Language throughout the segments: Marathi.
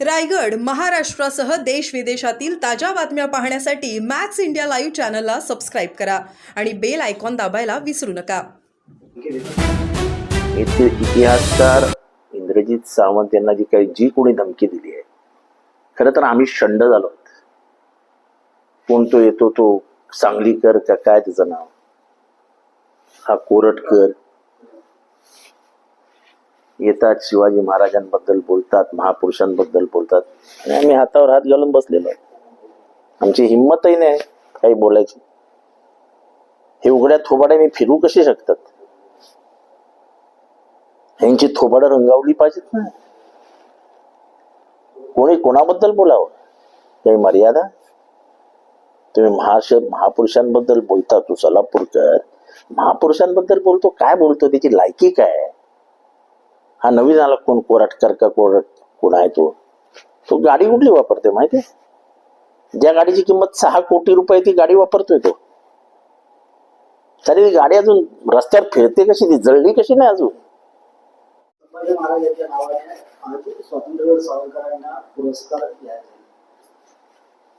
रायगड महाराष्ट्रासह देश विदेशातील ताज्या बातम्या पाहण्यासाठी मॅक्स इंडिया लाईव्ह चॅनलला सबस्क्राईब करा आणि बेल आयकॉन दाबायला विसरू नका. येथील इतिहासकार इंद्रजित सावंत यांना जी काही जी कोणी धमकी दिली आहे खरं तर आम्ही शंड झालो कोण तो येतो तो सांगलीकर का काय त्याचं नाव? हा कोरटकर येतात शिवाजी महाराजांबद्दल बोलतात महापुरुषांबद्दल बोलतात. आणि आम्ही हातावर हात घालून बसलेलो आहे. आमची हिंमतही नाही काही बोलायची. हे उघड्या थोबाड्याने फिरू कसे शकतात? यांची थोबाडं रंगावली पाहिजेत ना. कोणी कोणाबद्दल बोलावं? काही मर्यादा? तुम्ही महाश महापुरुषांबद्दल बोलता तू सोलापूरकर. महापुरुषांबद्दल बोलतो काय बोलतो? त्याची लायकी काय हा नवीन आला कोण? कोराटकर का कोरट कोण आहे तो? तो गाडी कुठली वापरते माहितीये? ज्या गाडीची किंमत सहा कोटी रुपये ती गाडी वापरतोय तो. तरी ती गाडी अजून रस्त्यावर फिरते कशी? ती जळली कशी नाही अजून?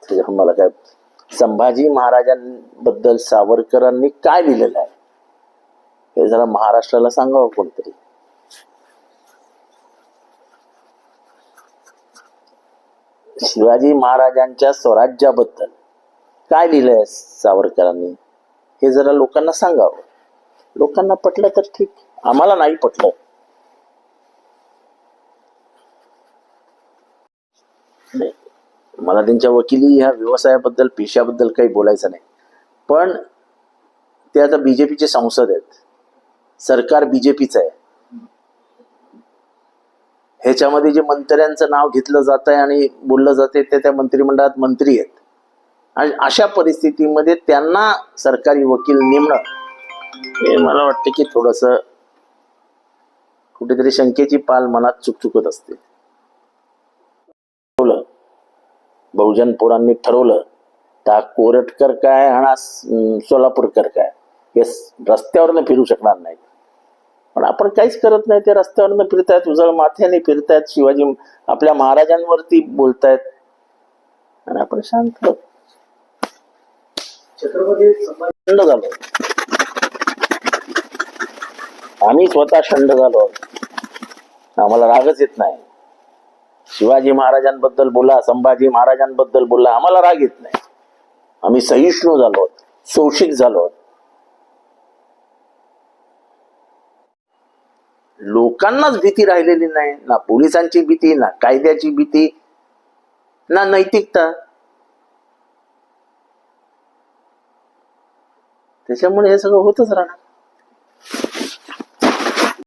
त्याच्यावर मला काय? संभाजी महाराजांबद्दल सावरकरांनी काय लिहिलेलं आहे? हे जरा महाराष्ट्राला सांगावं कोणतरी. शिवाजी महाराजांच्या स्वराज्याबद्दल काय लिहिलंय सावरकरांनी? हे जरा लोकांना सांगावं. लोकांना पटलं तर ठीक. आम्हाला नाही पटलं. नाही. मला त्यांच्या वकिली ह्या व्यवसायाबद्दल पेशाबद्दल काही बोलायचं नाही. पण ते आता बीजेपीचे संसद आहेत. सरकार बीजेपीचं आहे. ह्याच्यामध्ये जे मंत्र्यांचं नाव घेतलं जात आहे आणि बोललं जाते ते त्या मंत्रिमंडळात मंत्री आहेत. आणि अशा परिस्थितीमध्ये त्यांना सरकारी वकील नेमणं हे मला वाटतं की थोडस कुठेतरी शंकेची पाल मनात चुकचुकत असते. बहुजन पोरांनी ठरवलं. तर कोरटकर काय आणि सोलापूरकर काय? हे रस्त्यावरनं फिरू शकणार नाही पण आपण काहीच करत नाही. ते रस्त्यावरनं फिरतायत उजळ माथ्याने फिरतायत शिवाजी आपल्या महाराजांवरती बोलतायत. आणि आपण शांत छत्रपती झालो. आम्ही स्वतः शंड झालो आम्हाला रागच येत नाही. शिवाजी महाराजांबद्दल बोला संभाजी महाराजांबद्दल बोला आम्हाला राग येत नाही. आम्ही सहिष्णू झालो शोषित झालो लोकांनाच भीती राहिलेली नाही ना पोलिसांची भीती ना कायद्याची भीती ना नैतिकता. त्याच्यामुळे हे सगळं होतच राहणार.